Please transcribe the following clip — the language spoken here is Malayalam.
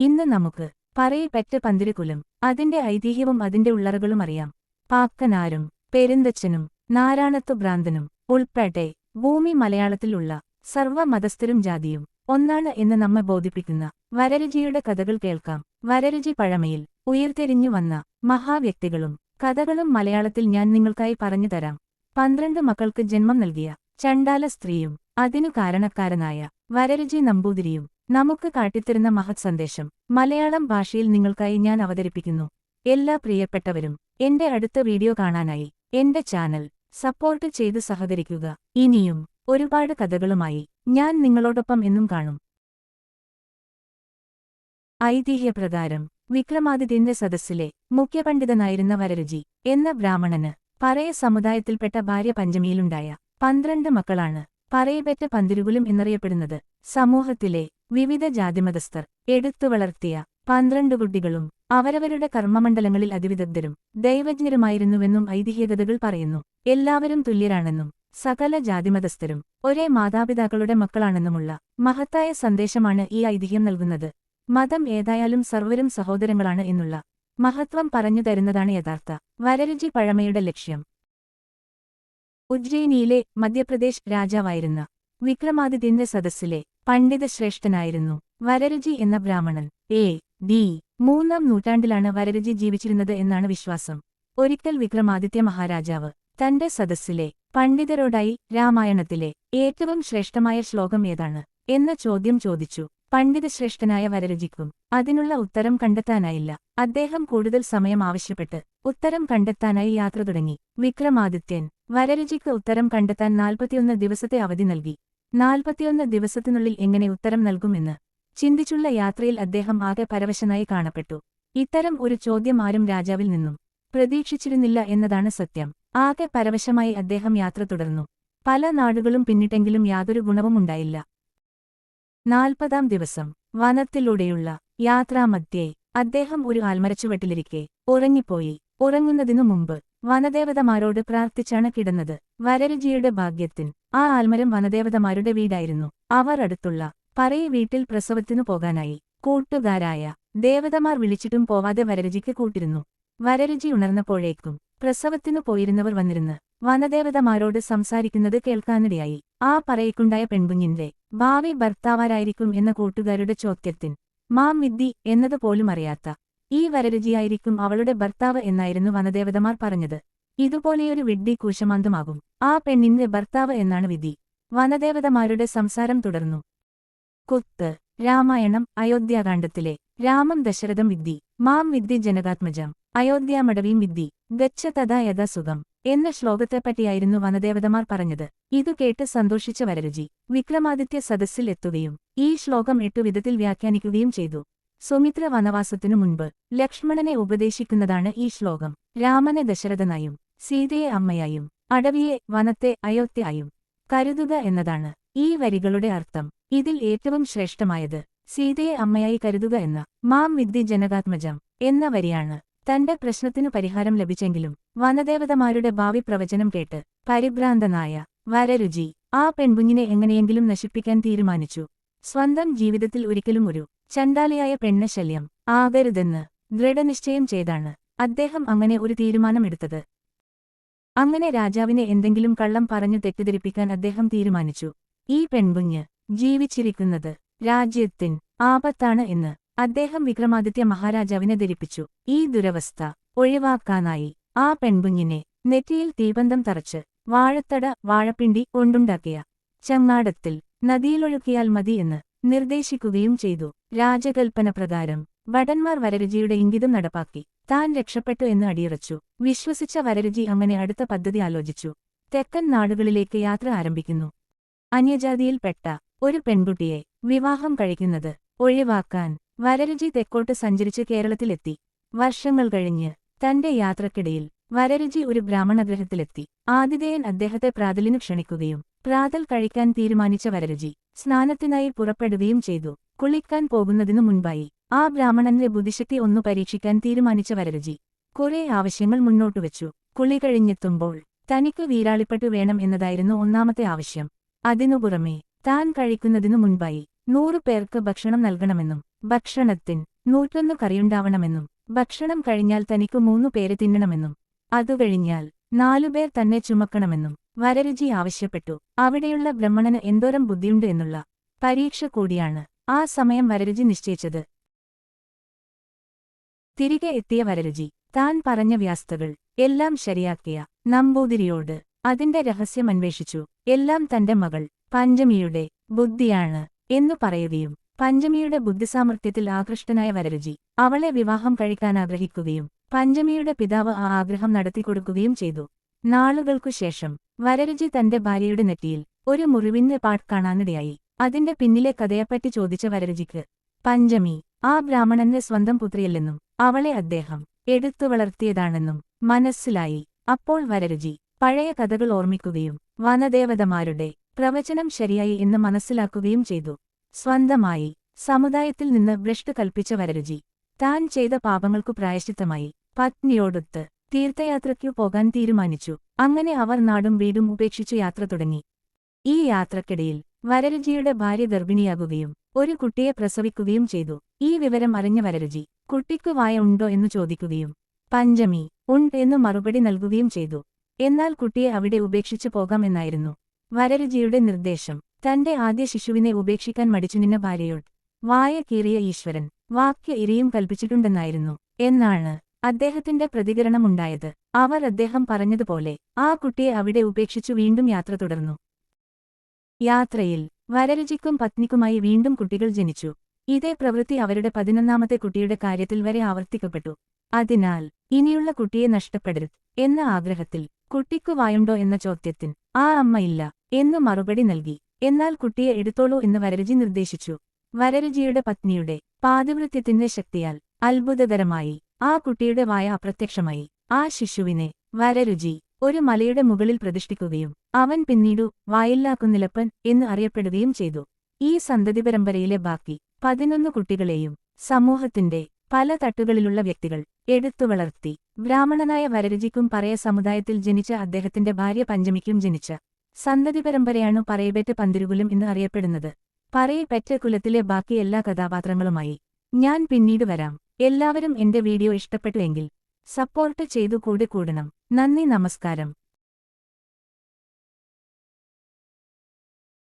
ഇന്ന് നമുക്ക് പറയിപ്പറ്റ പന്തിരുകുലം അതിന്റെ ഐതിഹ്യവും അതിന്റെ ഉള്ളറകളും അറിയാം. പാക്കനാരും പെരുന്തച്ഛനും നാരായണത്തു ഭ്രാന്തനും ഉൾപ്പെടെ ഭൂമി മലയാളത്തിലുള്ള സർവമതസ്ഥരും ജാതിയും ഒന്നാണ് എന്ന് നമ്മെ ബോധിപ്പിക്കുന്ന വരരുചിയുടെ കഥകൾ കേൾക്കാം. വരരുചി പഴമയിൽ ഉയർത്തെരിഞ്ഞു വന്ന മഹാവ്യക്തികളും കഥകളും മലയാളത്തിൽ ഞാൻ നിങ്ങൾക്കായി പറഞ്ഞു തരാം. പന്ത്രണ്ട് മക്കൾക്ക് ജന്മം നൽകിയ ചണ്ടാല സ്ത്രീയും അതിനു കാരണക്കാരനായ വരരുചി നമ്പൂതിരിയും നമുക്ക് കാട്ടിത്തരുന്ന മഹത് സന്ദേശം. മലയാളം ഭാഷയിൽ നിങ്ങൾക്കായി ഞാൻ അവതരിപ്പിക്കുന്നു. എല്ലാ പ്രിയപ്പെട്ടവരും എന്റെ അടുത്ത വീഡിയോ കാണാനായി എന്റെ ചാനൽ സപ്പോർട്ട് ചെയ്ത് സഹകരിക്കുക. ഇനിയും ഒരുപാട് കഥകളുമായി ഞാൻ നിങ്ങളോടൊപ്പം എന്നും കാണും. ഐതിഹ്യപ്രകാരം വിക്രമാദിത്യന്റെ സദസ്സിലെ മുഖ്യപണ്ഡിതനായിരുന്ന വരരുചി എന്ന ബ്രാഹ്മണന് പറയ സമുദായത്തിൽപ്പെട്ട ഭാര്യ പഞ്ചമിയിലുണ്ടായ പന്ത്രണ്ട് മക്കളാണ് പറയപെറ്റ പന്തിരുകുലും എന്നറിയപ്പെടുന്നത്. സമൂഹത്തിലെ വിവിധ ജാതിമതസ്ഥർ എടുത്തു വളർത്തിയ പന്ത്രണ്ട് കുട്ടികളും അവരവരുടെ കർമ്മമണ്ഡലങ്ങളിൽ അതിവിദഗ്ധരും ദൈവജ്ഞരുമായിരുന്നുവെന്നും ഐതിഹ്യകഥകൾ പറയുന്നു. എല്ലാവരും തുല്യരാണെന്നും സകല ജാതിമതസ്ഥരും ഒരേ മാതാപിതാക്കളുടെ മക്കളാണെന്നുമുള്ള മഹത്തായ സന്ദേശമാണ് ഈ ഐതിഹ്യം നൽകുന്നത്. മതം ഏതായാലും സർവരും സഹോദരങ്ങളാണ് എന്നുള്ള മഹത്വം പറഞ്ഞു തരുന്നതാണ് യഥാർത്ഥ വരരുചി പഴമയുടെ ലക്ഷ്യം. ഉജ്ജയിനിയിലെ മധ്യപ്രദേശ് രാജാവായിരുന്ന വിക്രമാദിത്യന്റെ സദസ്സിലെ പണ്ഡിതശ്രേഷ്ഠനായിരുന്നു. വരരുചി എന്ന ബ്രാഹ്മണൻ. എ ഡി മൂന്നാം നൂറ്റാണ്ടിലാണ് വരരുചി ജീവിച്ചിരുന്നത് എന്നാണ് വിശ്വാസം. ഒരിക്കൽ വിക്രമാദിത്യ മഹാരാജാവ് തന്റെ സദസ്സിലെ പണ്ഡിതരോടായി രാമായണത്തിലെ ഏറ്റവും ശ്രേഷ്ഠമായ ശ്ലോകം ഏതാണ് എന്ന ചോദ്യം ചോദിച്ചു. പണ്ഡിതശ്രേഷ്ഠനായ വരരുചിക്കും അതിനുള്ള ഉത്തരം കണ്ടെത്താനായില്ല. അദ്ദേഹം കൂടുതൽ സമയം ആവശ്യപ്പെട്ട് ഉത്തരം കണ്ടെത്താനായി യാത്ര തുടങ്ങി. വിക്രമാദിത്യൻ വരരുചിക്ക് ഉത്തരം കണ്ടെത്താൻ നാൽപ്പത്തിയൊന്ന് ദിവസത്തെ അവധി നൽകി. നാൽപ്പത്തിയൊന്ന് ദിവസത്തിനുള്ളിൽ എങ്ങനെ ഉത്തരം നൽകുമെന്ന് ചിന്തിച്ചുള്ള യാത്രയിൽ അദ്ദേഹം ആകെ പരവശനായി കാണപ്പെട്ടു. ഇത്തരം ഒരു ചോദ്യം ആരും രാജാവിൽ നിന്നും പ്രതീക്ഷിച്ചിരുന്നില്ല എന്നതാണ് സത്യം. ആകെ പരവശമായി അദ്ദേഹം യാത്ര തുടർന്നു. പല നാടുകളും പിന്നിട്ടെങ്കിലും യാതൊരു ഗുണവുമുണ്ടായില്ല നാൽപ്പതാം ദിവസം വനത്തിലൂടെയുള്ള യാത്രാമധ്യേ അദ്ദേഹം ഒരു ആൽമരച്ചുവട്ടിലിരിക്കെ ഉറങ്ങിപ്പോയി. ഉറങ്ങുന്നതിനു മുമ്പ് വനദേവതമാരോട് പ്രാർത്ഥിച്ചാണ് കിടന്നത്. വരരുചിയുടെ ഭാഗ്യത്തിൻ ആ ആൽമരം വനദേവതമാരുടെ വീടായിരുന്നു. അവർ അടുത്തുള്ള പറയി വീട്ടിൽ പ്രസവത്തിനു പോകാനായി കൂട്ടുകാരായ ദേവതമാർ വിളിച്ചിട്ടും പോവാതെ വരരുചിക്ക് കൂട്ടിരുന്നു. വരരുചി ഉണർന്നപ്പോഴേക്കും പ്രസവത്തിനു പോയിരുന്നവർ വന്നിരുന്ന് വനദേവതമാരോട് സംസാരിക്കുന്നത് കേൾക്കാനിടയായി. ആ പറയ്ക്കുണ്ടായ പെൺകുഞ്ഞിന്റെ ഭാവി ഭർത്താവാരായിരിക്കും എന്ന കൂട്ടുകാരുടെ ചോദ്യത്തിൻ മാം വിദ്യ എന്നതുപോലും അറിയാത്ത ഈ വരരുചിയായിരിക്കും അവളുടെ ഭർത്താവ് എന്നായിരുന്നു വനദേവതമാർ പറഞ്ഞത്. ഇതുപോലെയൊരു വിഡ്ഢി കൂശമാന്തമാകും. ആ പെണ്ണിന്റെ ഭർത്താവ് എന്നാണ് വിധി. വനദേവതമാരുടെ സംസാരം തുടർന്നു. കുത്ത് രാമായണം അയോധ്യാകാന്ഡത്തിലെ രാമം ദശരഥം വിദ്ധി മാം വിദ്ധി ജനകാത്മജം അയോധ്യാമടവീം വിദ്ധി ഗച്ഛ തഥാ യഥാ സുഖം എന്ന ശ്ലോകത്തെപ്പറ്റിയായിരുന്നു വനദേവതമാർ പറഞ്ഞത്. ഇതു കേട്ട് സന്തോഷിച്ച വരരുചി വിക്രമാദിത്യ സദസ്സിൽ എത്തുകയും ഈ ശ്ലോകം എട്ടുവിധത്തിൽ വ്യാഖ്യാനിക്കുകയും ചെയ്തു. സുമിത്ര വനവാസത്തിനു മുൻപ് ലക്ഷ്മണനെ ഉപദേശിക്കുന്നതാണ് ഈ ശ്ലോകം. രാമനെ ദശരഥനായും സീതയെ അമ്മയായും അടവിയെ വനത്തെ അയോധ്യയായും കരുതുക എന്നതാണ്. ഈ വരികളുടെ അർത്ഥം. ഇതിൽ ഏറ്റവും ശ്രേഷ്ഠമായത് സീതയെ അമ്മയായി കരുതുക എന്ന മാം വിദ്യ ജനകാത്മജം എന്ന വരിയാണ്. തന്റെ പ്രശ്നത്തിനു പരിഹാരം ലഭിച്ചെങ്കിലും വനദേവതമാരുടെ ഭാവി പ്രവചനം കേട്ട് പരിഭ്രാന്തനായ വരരുചി ആ പെൺകുഞ്ഞിനെ എങ്ങനെയെങ്കിലും നശിപ്പിക്കാൻ തീരുമാനിച്ചു. സ്വന്തം ജീവിതത്തിൽ ഒരിക്കലും ഒരു ചണ്ടാലിയായ പെണ്ണ് ശല്യം. ആകരുതെന്ന് ദൃഢനിശ്ചയം ചെയ്താണ് അദ്ദേഹം അങ്ങനെ ഒരു തീരുമാനമെടുത്തത്. അങ്ങനെ രാജാവിനെ എന്തെങ്കിലും കള്ളം പറഞ്ഞു തെറ്റിദ്ധരിപ്പിക്കാൻ അദ്ദേഹം തീരുമാനിച്ചു. ഈ പെൺകുഞ്ഞ് ജീവിച്ചിരിക്കുന്നത് രാജ്യത്തിൻ ആപത്താണ് എന്ന് അദ്ദേഹം വിക്രമാദിത്യ മഹാരാജാവിനെ ധരിപ്പിച്ചു. ഈ ദുരവസ്ഥ ഒഴിവാക്കാനായി ആ പെൺകുഞ്ഞിനെ നെറ്റിയിൽ തീപന്തം തറച്ച് വാഴത്തട വാഴപ്പിണ്ടി കൊണ്ടുണ്ടാക്കിയ ചങ്ങാടത്തിൽ നദിയിലൊഴുക്കിയാൽ മതി നിർദ്ദേശിക്കുകയും ചെയ്തു. രാജകൽപ്പന പ്രകാരം ഭടന്മാർ വരരുചിയുടെ ഇംഗിതം നടപ്പാക്കി. താൻ രക്ഷപ്പെട്ടു എന്ന് അടിയുറച്ചു. വിശ്വസിച്ച വരരുചി അങ്ങനെ അടുത്ത പദ്ധതി ആലോചിച്ചു. തെക്കൻ നാടുകളിലേക്ക് യാത്ര ആരംഭിക്കുന്നു. അന്യജാതിയിൽപ്പെട്ട ഒരു പെൺകുട്ടിയെ വിവാഹം കഴിക്കുന്നത് ഒഴിവാക്കാൻ വരരുചി തെക്കോട്ട് സഞ്ചരിച്ച് കേരളത്തിലെത്തി. വർഷങ്ങൾ കഴിഞ്ഞ് തന്റെ യാത്രക്കിടയിൽ വരരുചി ഒരു ബ്രാഹ്മണഗ്രഹത്തിലെത്തി ആതിഥേയൻ അദ്ദേഹത്തെ പ്രാതലിനു ക്ഷണിക്കുകയും പ്രാതൽ കഴിക്കാൻ തീരുമാനിച്ച വരരുചി സ്നാനത്തിനായി പുറപ്പെടുകയും ചെയ്തു. കുളിക്കാൻ പോകുന്നതിനു മുൻപായി ആ ബ്രാഹ്മണന്റെ ബുദ്ധിശക്തി ഒന്നു പരീക്ഷിക്കാൻ തീരുമാനിച്ച വരരുചി കുറെ ആവശ്യങ്ങൾ മുന്നോട്ടുവച്ചു കുളി കഴിഞ്ഞെത്തുമ്പോൾ തനിക്ക് വീരാളിപ്പെട്ടു വേണം എന്നതായിരുന്നു ഒന്നാമത്തെ ആവശ്യം. അതിനു പുറമേ താൻ കഴിക്കുന്നതിനു മുൻപായി നൂറു പേർക്ക് ഭക്ഷണം നൽകണമെന്നും ഭക്ഷണത്തിൻ നൂറ്റൊന്നു കറിയുണ്ടാവണമെന്നും ഭക്ഷണം കഴിഞ്ഞാൽ തനിക്ക് മൂന്നു പേരെ തിന്നണമെന്നും അതുകഴിഞ്ഞാൽ നാലുപേർ തന്നെ ചുമക്കണമെന്നും വരരുചി ആവശ്യപ്പെട്ടു. അവിടെയുള്ള ബ്രഹ്മണന് എന്തോരം ബുദ്ധിയുണ്ട് എന്നുള്ള പരീക്ഷ കൂടിയാണ് ആ സമയം വരരുചി നിശ്ചയിച്ചത്. തിരികെ എത്തിയ വരരുചി. താൻ പറഞ്ഞ വ്യാസ്തകൾ എല്ലാം ശരിയാക്കിയ നമ്പൂതിരിയോട് അതിന്റെ രഹസ്യം അന്വേഷിച്ചു. എല്ലാം തന്റെ മകൾ പഞ്ചമിയുടെ ബുദ്ധിയാണ് എന്നു പറയുകയും പഞ്ചമിയുടെ ബുദ്ധിസാമർത്ഥ്യത്തിൽ ആകൃഷ്ടനായ വരരുചി അവളെ വിവാഹം കഴിക്കാൻ ആഗ്രഹിക്കുകയും പഞ്ചമിയുടെ പിതാവ് ആ ആഗ്രഹം നടത്തിക്കൊടുക്കുകയും ചെയ്തു. നാളുകൾക്കു ശേഷം വരരുചി തന്റെ ഭാര്യയുടെ നെറ്റിയിൽ ഒരു മുറിവിന്റെ പാട്ട് കാണാനിടയായി. അതിന്റെ പിന്നിലെ കഥയെപ്പറ്റി ചോദിച്ച വരരുചിക്ക് പഞ്ചമി ആ ബ്രാഹ്മണന്റെ സ്വന്തം പുത്രിയല്ലെന്നും അവളെ അദ്ദേഹം എടുത്തു വളർത്തിയതാണെന്നും മനസ്സിലായി. അപ്പോൾ വരരുചി പഴയ കഥകൾ ഓർമ്മിക്കുകയും വനദേവതമാരുടെ പ്രവചനം ശരിയായി എന്ന് മനസ്സിലാക്കുകയും ചെയ്തു. സ്വന്തമായി സമുദായത്തിൽ നിന്ന് ഭ്രഷ്ട് കൽപ്പിച്ച വരരുചി താൻ ചെയ്ത പാപങ്ങൾക്കു പ്രായശ്ചിത്തമായി പത്നിയോടൊത്ത് തീർത്ഥയാത്രയ്ക്കു പോകാൻ തീരുമാനിച്ചു. അങ്ങനെ അവർ നാടും വീടും ഉപേക്ഷിച്ചു യാത്ര തുടങ്ങി. ഈ യാത്രക്കിടയിൽ വരരുചിയുടെ ഭാര്യ ഗർഭിണിയാകുകയും ഒരു കുട്ടിയെ പ്രസവിക്കുകയും ചെയ്തു. ഈ വിവരം അറിഞ്ഞ വരരുചി കുട്ടിക്കു വായ ഉണ്ടോ എന്നു ചോദിക്കുകയും പഞ്ചമി ഉണ്ട് എന്നു മറുപടി നൽകുകയും ചെയ്തു. എന്നാൽ കുട്ടിയെ അവിടെ ഉപേക്ഷിച്ചു പോകാമെന്നായിരുന്നു വരരുചിയുടെ നിർദ്ദേശം തന്റെ ആദ്യ ശിശുവിനെ ഉപേക്ഷിക്കാൻ മടിച്ചു നിന്ന ഭാര്യയോട് വായ കീറിയ ഈശ്വരൻ വാക്യ ഇരയും കൽപ്പിച്ചിട്ടുണ്ടെന്നായിരുന്നു. എന്നാണ് അദ്ദേഹത്തിന്റെ പ്രതികരണമുണ്ടായത്. അവർ അദ്ദേഹം പറഞ്ഞതുപോലെ ആ കുട്ടിയെ അവിടെ ഉപേക്ഷിച്ചു വീണ്ടും യാത്ര തുടർന്നു. യാത്രയിൽ വരരുചിക്കും പത്നിക്കുമായി വീണ്ടും കുട്ടികൾ ജനിച്ചു. ഇതേ പ്രവൃത്തി അവരുടെ പതിനൊന്നാമത്തെ കുട്ടിയുടെ കാര്യത്തിൽ വരെ ആവർത്തിക്കപ്പെട്ടു. അതിനാൽ ഇനിയുള്ള കുട്ടിയെ നഷ്ടപ്പെടരുത് എന്ന ആഗ്രഹത്തിൽ കുട്ടിക്കു വായുണ്ടോ എന്ന ചോദ്യത്തിന് ആ അമ്മ ഇല്ല എന്നു മറുപടി നൽകി. എന്നാൽ കുട്ടിയെ എടുത്തോളൂ എന്ന് വരരുചി നിർദ്ദേശിച്ചു. വരരുചിയുടെ പത്നിയുടെ പാതിവൃത്യത്തിന്റെ ശക്തിയാൽ അത്ഭുതകരമായി ആ കുട്ടിയുടെ വായ അപ്രത്യക്ഷമായി. ആ ശിശുവിനെ വരരുചി ഒരു മലയുടെ മുകളിൽ പ്രതിഷ്ഠിക്കുകയും അവൻ പിന്നീടു വായില്ലാക്കുന്നിലപ്പൻ എന്ന് അറിയപ്പെടുകയും ചെയ്തു. ഈ സന്തതി പരമ്പരയിലെ ബാക്കി പതിനൊന്ന് കുട്ടികളെയും സമൂഹത്തിന്റെ പല തട്ടുകളിലുള്ള വ്യക്തികൾ എടുത്തു വളർത്തി ബ്രാഹ്മണനായ വരരുചിക്കും പറയ സമുദായത്തിൽ ജനിച്ച അദ്ദേഹത്തിന്റെ ഭാര്യ പഞ്ചമിക്കും ജനിച്ച സന്തതി പരമ്പരയാണു പറയപെറ്റ പന്തിരുകുലം എന്ന് അറിയപ്പെടുന്നത്. പറയപെറ്റ കുലത്തിലെ ബാക്കി എല്ലാ കഥാപാത്രങ്ങളുമായി ഞാൻ പിന്നീട് വരാം. എല്ലാവരും എന്റെ വീഡിയോ ഇഷ്ടപ്പെട്ടു എങ്കിൽ സപ്പോർട്ട് ചെയ്തു കൂടെ കൂടണം. നന്ദി നമസ്കാരം.